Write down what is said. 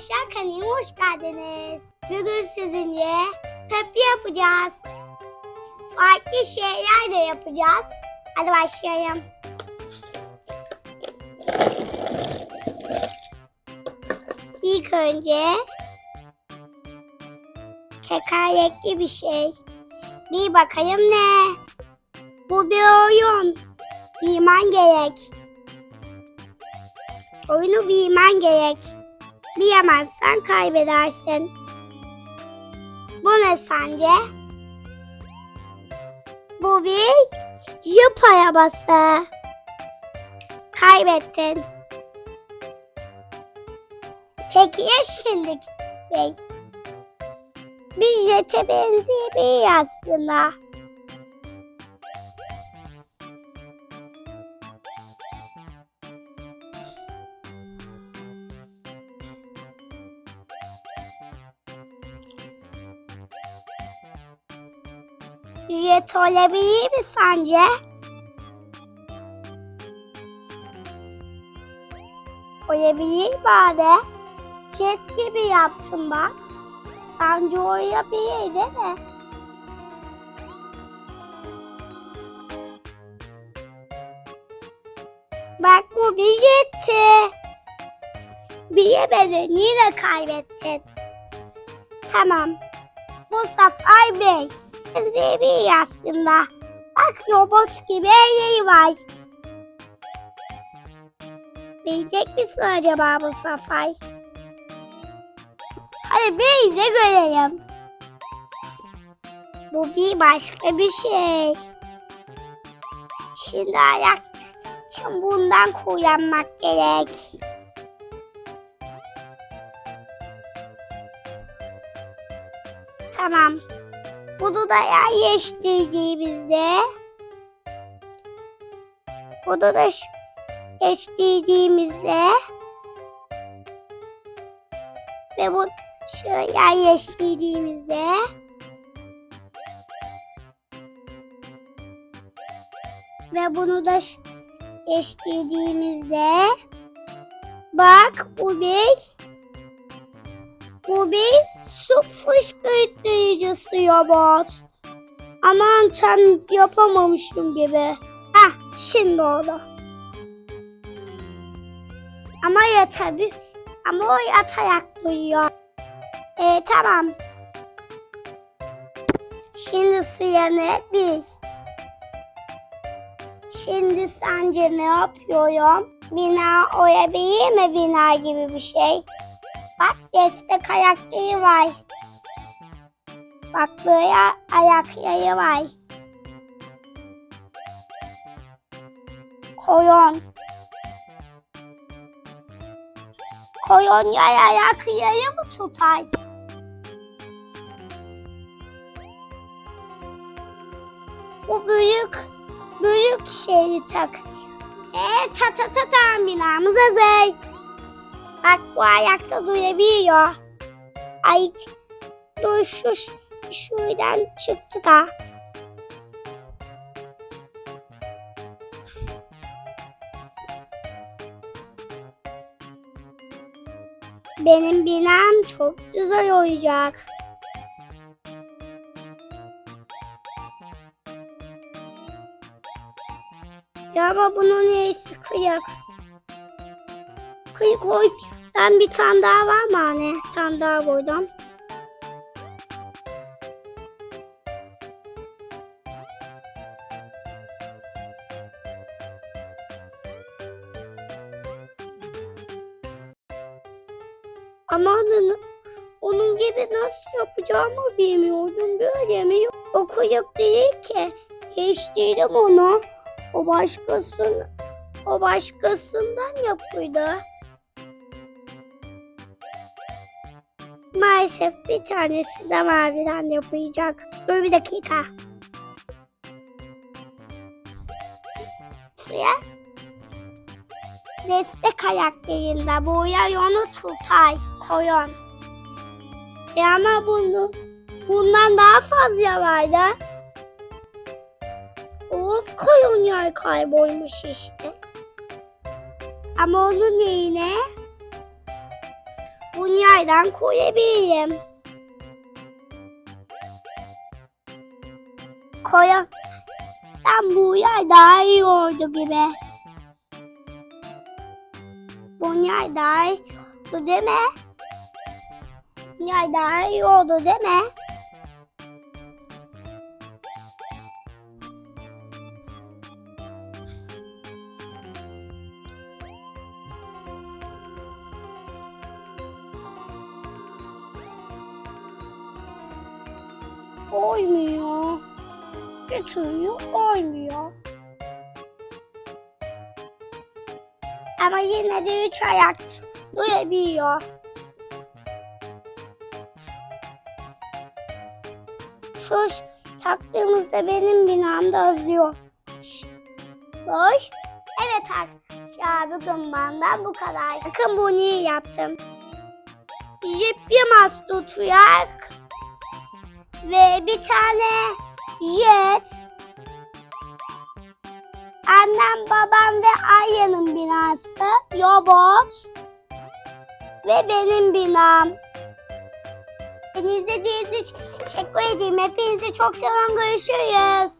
arkadaşlar kanalıma hoş geldiniz. Bugün sizinle köprü yapacağız. Farklı şeyler de yapacağız. Hadi başlayalım. İlk önce tekerlekli bir şey. Bir bakalım ne? Bu bir oyun. Bilmen gerek. Oyunu bilmen gerek. Bilemezsen kaybedersin. Bu ne sence? Bu bir jip arabası. Kaybettin. Peki ya şimdi bey? Bir jete benzeyebilir aslında. üyet olabilir mi sence? Olabilir bari. Jet gibi yaptım bak. Sence olabilir değil mi? Bak bu bir yetti. Bilemedin yine kaybettin. Tamam. Bu sefer 5 benzeyebilir aslında. Bak robot gibi elleri var. Bilecek misin acaba bu sefer? Hadi bir de görelim. Bu bir başka bir şey. Şimdi ayak için bundan kullanmak gerek. Tamam. Bunu da yerleştirdiğimizde bunu da geçtirdiğimizde ve bu şöyle yerleştirdiğimizde ve bunu da geçtirdiğimizde bak bu bir bu bir su fışkırtıcısı robot. Aman tam yapamamışım gibi. Hah şimdi oldu. Ama ya tabi. Ama o yatarak duyuyor. E tamam. Şimdi suya ne? Bir. Şimdi sence ne yapıyorum? Bina olabilir mi bina gibi bir şey? Bak destek ayakları var. Bak böyle ayakları var. Koyon. Koyon ya ayakları mı tutar? Bu büyük, büyük şeyi tak. Eee ta ta ta ta binamız hazır. Bak bu ayakta duyabiliyor. Ay dur şu şuradan çıktı da. Benim binam çok güzel olacak. Ya ama bunun neyse kıyak. Kıyık koy. Ben bir tane daha var mı anne? Bir tane daha koydum. Ama onun, onun gibi nasıl yapacağımı bilmiyorum. Böyle mi? O kıyık değil ki. Değiştirdim onu. O başkasının, o başkasından yapıydı. Maalesef bir tanesi de maviden yapacak. Dur bir dakika. Suya destek ayaklarında boya onu tutar koyun. E ama bunu bundan daha fazla vardı. Of koyun yer kaybolmuş işte. Ama onun neyine? Bunu yerden koyabilirim. Koya. Ben bu yer daha iyi oldu gibi. Bu yer daha iyi oldu değil mi? Bu yer daha iyi oldu değil mi? Olmuyor. Bir türlü olmuyor. Ama yine de üç ayak durabiliyor. Şu ş- taktığımızda benim binamda azıyor. Hoş. Evet arkadaşlar bugün benden bu kadar. Bakın bunu yaptım. Jip yamaz tutarak ve bir tane jet. Annem, babam ve Arya'nın binası. Robot. Ve benim binam. Beni izlediğiniz için teşekkür ederim. Hepinizi çok seviyorum. Görüşürüz.